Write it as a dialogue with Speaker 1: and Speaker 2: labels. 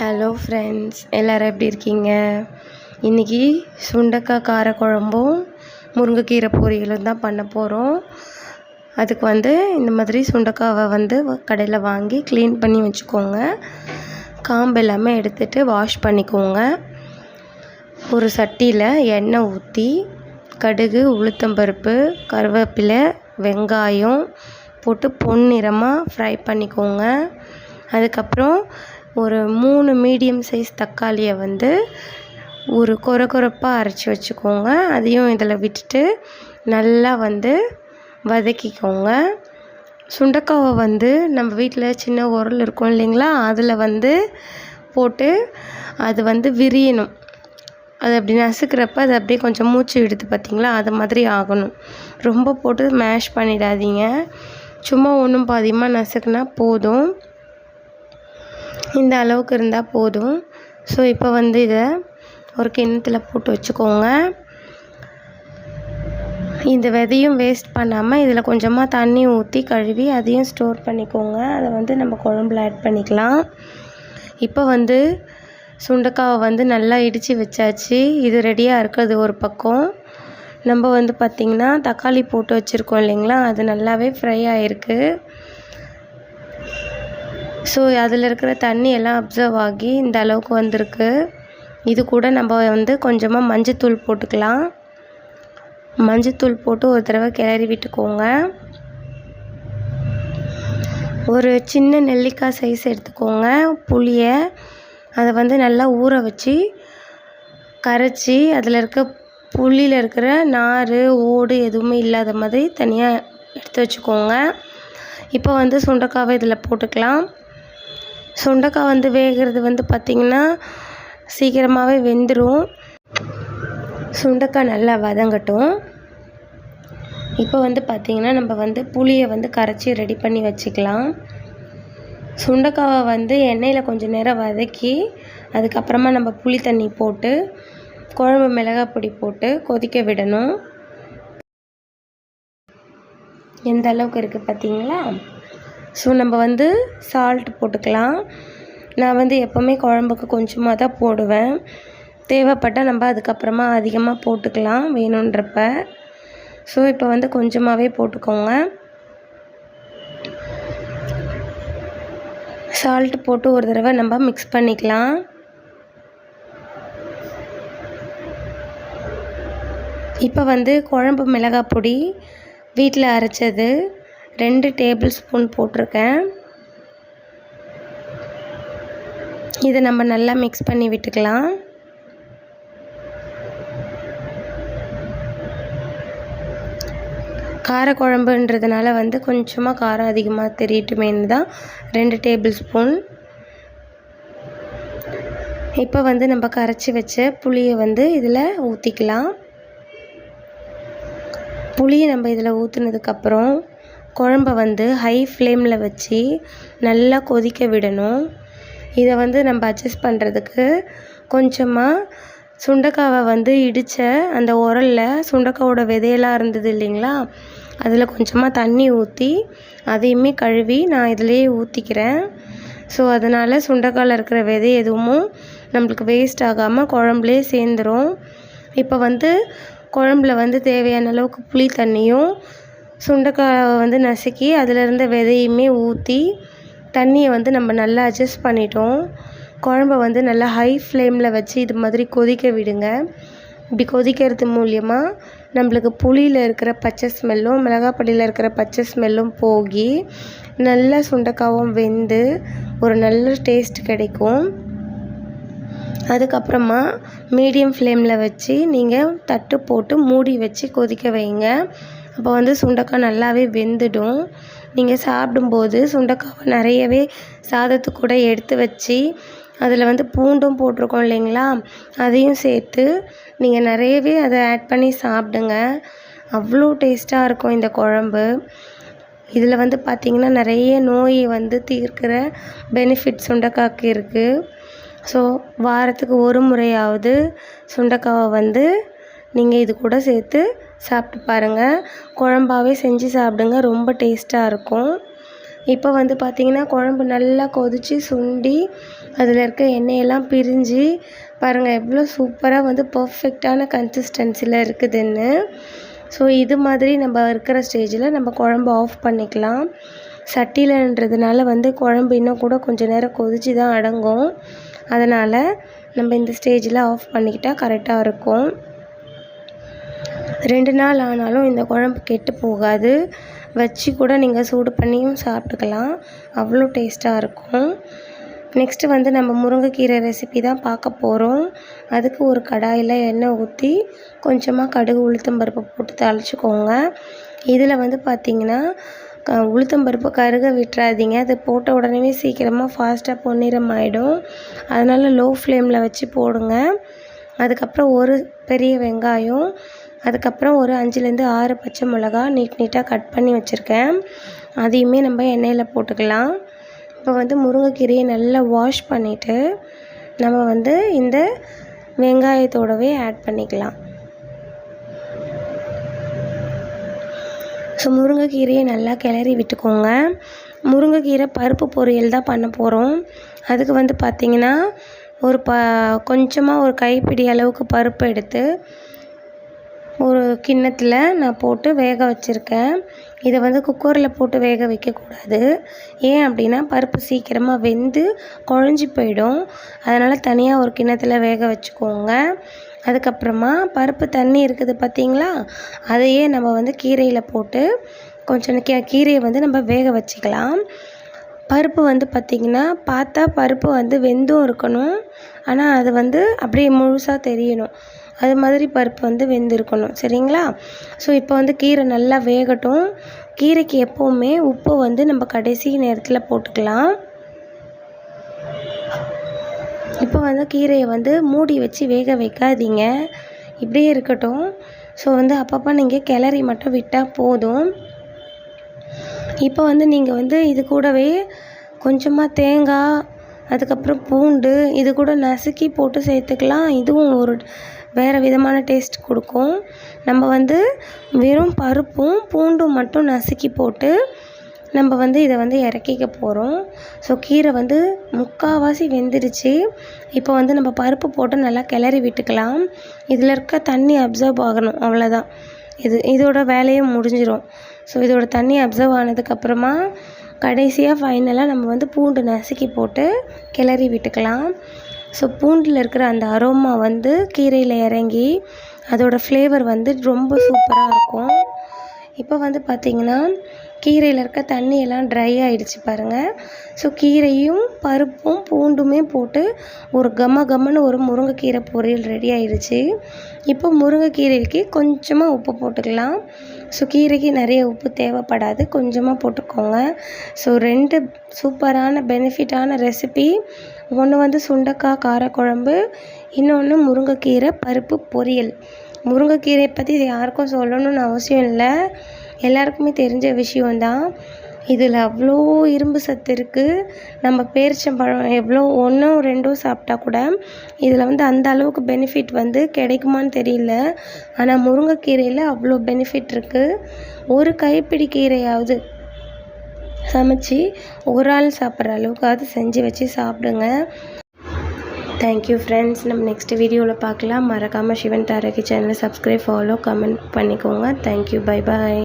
Speaker 1: Hello friends எல்லோரும் எப்படி இருக்கீங்க? இன்றைக்கி சுண்டக்காய் காரக்குழம்பும் முருங்கைக்கீரை பொரியலும் தான் பண்ண போகிறோம் அதுக்கு வந்து இந்த மாதிரி சுண்டக்காவை வந்து கடையில் வாங்கி க்ளீன் பண்ணி வச்சுக்கோங்க. காம்பு எல்லாமே எடுத்துகிட்டு வாஷ் பண்ணிக்கோங்க. ஒரு சட்டியில் எண்ணெய் ஊற்றி கடுகு உளுத்தம்பருப்பு கருவேப்பிலை வெங்காயம் போட்டு பொன்னிறமாக ஃப்ரை பண்ணிக்கோங்க. அதுக்கப்புறம் ஒரு மூணு மீடியம் சைஸ் தக்காளியை வந்து ஒரு கொர கொரப்பாக அரைச்சி வச்சுக்கோங்க. அதையும் இதில் விட்டுட்டு நல்லா வந்து வதக்கிக்கோங்க. சுண்டக்காவை வந்து நம்ம வீட்டில் சின்ன உரல் இருக்கும் இல்லைங்களா? அதில் வந்து போட்டு அது வந்து விரியணும். அது அப்படி நசுக்கிறப்ப அது அப்படியே கொஞ்சம் மூச்சு விடுது பார்த்திங்களா? அது மாதிரி ஆகணும். ரொம்ப போட்டு மேஷ் பண்ணிடாதீங்க. சும்மா ஒன்றும் பாதியமாக நசுக்குனா போதும். இந்த அளவுக்கு இருந்தால் போதும். ஸோ இப்போ வந்து இதை ஒரு கிண்ணத்தில் போட்டு வச்சுக்கோங்க. இந்த விதையும் வேஸ்ட் பண்ணாமல் இதில் கொஞ்சமாக தண்ணி ஊற்றி கழுவி அதையும் ஸ்டோர் பண்ணிக்கோங்க. அதை வந்து நம்ம குழம்புல ஆட் பண்ணிக்கலாம். இப்போ வந்து சுண்டக்காவை வந்து நல்லா இடித்து வச்சாச்சு. இது ரெடியாக இருக்கிறது ஒரு பக்கம். நம்ம வந்து பார்த்திங்கன்னா தக்காளி போட்டு வச்சுருக்கோம் இல்லைங்களா? அது நல்லாவே ஃப்ரை ஆகிருக்கு ஸோ அதில் இருக்கிற தண்ணி எல்லாம் அப்சர்வ் ஆகி இந்த அளவுக்கு வந்திருக்கு. இது கூட நம்ம வந்து கொஞ்சமாக மஞ்சத்தூள் போட்டுக்கலாம். மஞ்சத்தூள் போட்டு ஒரு தடவை கிளறி விட்டுக்கோங்க. ஒரு சின்ன நெல்லிக்காய் சைஸ் எடுத்துக்கோங்க. புளியை அதை வந்து நல்லா ஊற வச்சு கரைச்சி அதில் இருக்க புளியில் இருக்கிற நார் ஓடு எதுவுமே இல்லாத மாதிரி தனியாக எடுத்து வச்சுக்கோங்க. இப்போ வந்து சுண்டக்காவை இதில் போட்டுக்கலாம். சுண்டக்காய் வந்து வேகிறது வந்து பார்த்திங்கன்னா சீக்கிரமாகவே வெந்துடும் சுண்டக்காய் நல்லா வதங்கட்டும். இப்போ வந்து பார்த்திங்கன்னா நம்ம வந்து புளியை வந்து கரைச்சி ரெடி பண்ணி வச்சுக்கலாம். சுண்டக்காவை வந்து எண்ணெயில் கொஞ்சம் நேரம் வதக்கி அதுக்கப்புறமா நம்ம புளி தண்ணி போட்டு குழம்பு மிளகாய் பொடி போட்டு கொதிக்க விடணும். எந்த அளவுக்கு இருக்குது பார்த்தீங்களா? ஸோ நம்ம வந்து சால்ட் போட்டுக்கலாம். நான் வந்து எப்போவுமே குழம்புக்கு கொஞ்சமாக தான் போடுவேன். தேவைப்பட்டால் நம்ம அதுக்கப்புறமா அதிகமாக போட்டுக்கலாம் வேணுன்றப்ப. ஸோ இப்போ வந்து கொஞ்சமாகவே போட்டுக்கோங்க. சால்ட் போட்டு ஒரு தடவை நம்ம மிக்ஸ் பண்ணிக்கலாம். இப்போ வந்து குழம்பு மிளகாய் பொடி வீட்டில் அரைச்சது. ரெண்டு டேபிள் ஸ்பூன் போட்டிருக்கேன். இதை நம்ம நல்லா மிக்ஸ் பண்ணி விட்டுக்கலாம். காரக்குழம்புன்றதுனால வந்து கொஞ்சமாக காரம் அதிகமாக தெரியட்டுமேனு தான். ரெண்டு டேபிள் ஸ்பூன். இப்போ வந்து நம்ம கரைச்சி வச்ச புளியை வந்து இதில் ஊற்றிக்கலாம் புளியை நம்ம இதில் ஊற்றுனதுக்கப்புறம் குழம்ப வந்து ஹை ஃப்ளேமில் வச்சு நல்லா கொதிக்க விடணும். இதை வந்து நம்ம அட்ஜஸ்ட் பண்ணுறதுக்கு கொஞ்சமாக சுண்டக்காவை வந்து இடித்த அந்த உரலில் சுண்டக்காவோட விதையெல்லாம் இருந்தது இல்லைங்களா? அதில் கொஞ்சமாக தண்ணி ஊற்றி அதையுமே கழுவி நான் இதிலேயே ஊற்றிக்கிறேன் ஸோ அதனால் சுண்டக்காவில் இருக்கிற விதை எதுவும் நம்மளுக்கு வேஸ்ட் ஆகாமல் குழம்புலே சேர்ந்துடும் இப்போ வந்து குழம்புல வந்து தேவையான அளவுக்கு புளி தண்ணியும் சுண்டைக்காயை வந்து நசுக்கி அதில் இருந்த விதையுமே ஊற்றி தண்ணியை வந்து நம்ம நல்லா அட்ஜஸ்ட் பண்ணிட்டோம். குழம்ப வந்து நல்லா ஹை ஃப்ளேமில் வச்சு இது மாதிரி கொதிக்க விடுங்க. இப்படி கொதிக்கிறது மூலியமாக நம்மளுக்கு புளியில் இருக்கிற பச்சை ஸ்மெல்லும் மிளகாப்பொடியில் இருக்கிற பச்சை ஸ்மெல்லும் போகி நல்லா சுண்டக்காவும் வெந்து ஒரு நல்ல டேஸ்ட் கிடைக்கும். அதுக்கப்புறமா மீடியம் ஃப்ளேமில் வச்சு நீங்கள் தட்டு போட்டு மூடி வச்சு கொதிக்க வைங்க. அப்போ வந்து சுண்டக்காய் நல்லாவே வெந்துடும். நீங்கள் சாப்பிடும்போது சுண்டக்காவை நிறையவே சாதத்துக்கூட எடுத்து வச்சு அதில் வந்து பூண்டும் போட்டிருக்கோம் இல்லைங்களா? அதையும் சேர்த்து நீங்கள் நிறையவே அதை ஆட் பண்ணி சாப்பிடுங்க. அவ்வளோ டேஸ்ட்டாக இருக்கும் இந்த குழம்பு. இதில் வந்து பார்த்திங்கன்னா நிறைய நோய் வந்து தீர்க்கிற பெனிஃபிட் சுண்டக்காய்க்கு இருக்குது ஸோ வாரத்துக்கு ஒரு முறையாவது சுண்டக்காவை வந்து நீங்கள் இது கூட சேர்த்து சாப்பிட்டு பாருங்கள் குழம்பாவே செஞ்சு சாப்பிடுங்க. ரொம்ப டேஸ்ட்டாக இருக்கும். இப்போ வந்து பார்த்திங்கன்னா குழம்பு நல்லா கொதித்து சுண்டி அதில் இருக்க எண்ணெயெல்லாம் பிரிஞ்சு பாருங்கள் எவ்வளோ சூப்பராக வந்து பர்ஃபெக்டான கன்சிஸ்டன்சியில் இருக்குதுன்னு. ஸோ இது மாதிரி நம்ம இருக்கிற ஸ்டேஜில் நம்ம குழம்பு ஆஃப் பண்ணிக்கலாம். சட்டியிலன்றதுனால வந்து குழம்பு இன்னும் கூட கொஞ்சம் நேரம் கொதித்து தான் அடங்கும். அதனால் நம்ம இந்த ஸ்டேஜில் ஆஃப் பண்ணிக்கிட்டால் கரெக்டாக இருக்கும். ரெண்டு நாள் ஆனாலும் இந்த குழம்பு கெட்டு போகாது. வச்சு கூட நீங்கள் சூடு பண்ணியும் சாப்பிட்டுக்கலாம். அவ்வளோ டேஸ்ட்டாக இருக்கும். நெக்ஸ்ட்டு வந்து நம்ம முருங்கைக்கீரை ரெசிபி தான் பார்க்க போகிறோம் அதுக்கு ஒரு கடாயில் எண்ணெய் ஊற்றி கொஞ்சமாக கடுகு உளுத்தம்பருப்பு போட்டு தழைச்சிக்கோங்க இதில் வந்து பார்த்திங்கன்னா உளுத்தம்பருப்பு கருக விட்டுறாதீங்க. அது போட்ட உடனே சீக்கிரமாக ஃபாஸ்ட்டாக பொன்னிறம் ஆகிடும் அதனால் லோ ஃப்ளேமில் வச்சு போடுங்க. அதுக்கப்புறம் ஒரு பெரிய வெங்காயம் அதுக்கப்புறம் ஒரு அஞ்சுலேருந்து ஆறு பச்சை மிளகா நீட் நீட்டாக கட் பண்ணி வச்சுருக்கேன். அதையுமே நம்ம எண்ணெயில் போட்டுக்கலாம். இப்போ வந்து முருங்கைக்கீரையை நல்லா வாஷ் பண்ணிவிட்டு நம்ம வந்து இந்த வெங்காயத்தோடவே ஆட் பண்ணிக்கலாம். ஸோ முருங்கைக்கீரையை நல்லா கிளறி விட்டுக்கோங்க. முருங்கைக்கீரை பருப்பு பொரியல் தான் பண்ண போகிறோம். அதுக்கு வந்து பார்த்திங்கன்னா ஒரு ப கொஞ்சமாக ஒரு கைப்பிடி அளவுக்கு பருப்பு எடுத்து ஒரு கிண்ணத்தில் நான் போட்டு வேக வச்சுருக்கேன். இதை வந்து குக்கரில் போட்டு வேக வைக்கக்கூடாது. ஏன் அப்படின்னா பருப்பு சீக்கிரமாக வெந்து குழஞ்சி போயிடும். அதனால் தனியாக ஒரு கிண்ணத்தில் வேக வச்சுக்கோங்க. அதுக்கப்புறமா பருப்பு தண்ணி இருக்குது பார்த்திங்களா அதையே நம்ம வந்து கீரையில் போட்டு கொஞ்சம் கீ கீரையை வந்து நம்ம வேக வச்சுக்கலாம். பருப்பு வந்து பார்த்திங்கன்னா பார்த்தா பருப்பு வந்து வெந்தும் இருக்கணும். ஆனால் அது வந்து அப்படியே முழுசாக தெரியணும். அது மாதிரி பருப்பு வந்து வெந்திருக்கணும். சரிங்களா? ஸோ இப்போ வந்து கீரை நல்லா வேகட்டும். கீரைக்கு எப்போவுமே உப்பு வந்து நம்ம கடைசி நேரத்தில் போட்டுக்கலாம். இப்போ வந்து கீரையை வந்து மூடி வச்சு வேக வைக்காதீங்க. இப்படியே இருக்கட்டும். ஸோ வந்து அப்பப்போ நீங்கள் கிளறி மட்டும் விட்டால் போதும். இப்போ வந்து நீங்கள் வந்து இது கூடவே கொஞ்சமாக தேங்காய் அதுக்கப்புறம் பூண்டு இது கூட நசுக்கி போட்டு சேர்த்துக்கலாம். இதுவும் ஒரு வேறு விதமான டேஸ்ட் கொடுக்கும். நம்ம வந்து வெறும் பருப்பும் பூண்டும் மட்டும் நசுக்கி போட்டு நம்ம வந்து இதை வந்து இறக்கிக்க போகிறோம். ஸோ கீரை வந்து முக்கால்வாசி வெந்துடுச்சு இப்போ வந்து நம்ம பருப்பு போட்டு நல்லா கிளறி விட்டுக்கலாம். இதில் இருக்க தண்ணி அப்சர்வ் ஆகணும் அவ்வளோதான். இது இதோட வேலையும் முடிஞ்சிடும் ஸோ இதோட தண்ணி அப்சர்வ் ஆனதுக்கப்புறமா கடைசியாக ஃபைனலாக நம்ம வந்து பூண்டு நசுக்கி போட்டு கிளறி விட்டுக்கலாம். ஸோ பூண்டில் இருக்கிற அந்த அரோமா வந்து கீரையில் இறங்கி அதோடய ஃப்ளேவர் வந்து ரொம்ப சூப்பராக இருக்கும். இப்போ வந்து பார்த்திங்கன்னா கீரையில் இருக்க தண்ணி எல்லாம் ட்ரை ஆகிடுச்சு பாருங்கள் ஸோ கீரையும் பருப்பும் பூண்டுமே போட்டு ஒரு கம கம்மன்னு ஒரு முருங்கைக்கீரை பொரியல் ரெடி ஆகிடுச்சு இப்போ முருங்கைக்கீரைக்கு கொஞ்சமாக உப்பு போட்டுக்கலாம். ஸோ கீரைக்கு நிறைய உப்பு தேவைப்படாது. கொஞ்சமாக போட்டுக்கோங்க. ஸோ ரெண்டு சூப்பரான பெனிஃபிட்டான ரெசிபி ஒன்று வந்து சுண்டக்காய் காரக்குழம்பு இன்னொன்று முருங்கைக்கீரை பருப்பு பொரியல். முருங்கைக்கீரை பற்றி யாருக்கும் சொல்லணும்னு அவசியம் இல்லை. எல்லாருக்குமே தெரிஞ்ச விஷயந்தான் இதில் அவ்வளோ இரும்பு சத்து இருக்குது நம்ம பேரிச்சம்பழம் எவ்வளோ ஒன்றும் ரெண்டும் சாப்பிட்டா கூட இதில் வந்து அந்த அளவுக்கு பெனிஃபிட் வந்து கிடைக்குமான்னு தெரியல. ஆனால் முருங்கைக்கீரையில் அவ்வளோ பெனிஃபிட் இருக்குது ஒரு கைப்பிடி கீரையாவது சமைச்சி ஒரு ஆள் சாப்பிட்ற அளவுக்காவது செஞ்சு வச்சு சாப்பிடுங்க. தேங்க்யூ ஃப்ரெண்ட்ஸ் நம்ம நெக்ஸ்ட் வீடியோவில் பார்க்கலாம். மறக்காமல் சிவன் தாரகி சேனலை சப்ஸ்கிரைப் ஃபாலோ கமெண்ட் பண்ணிக்கோங்க. Thank you bye bye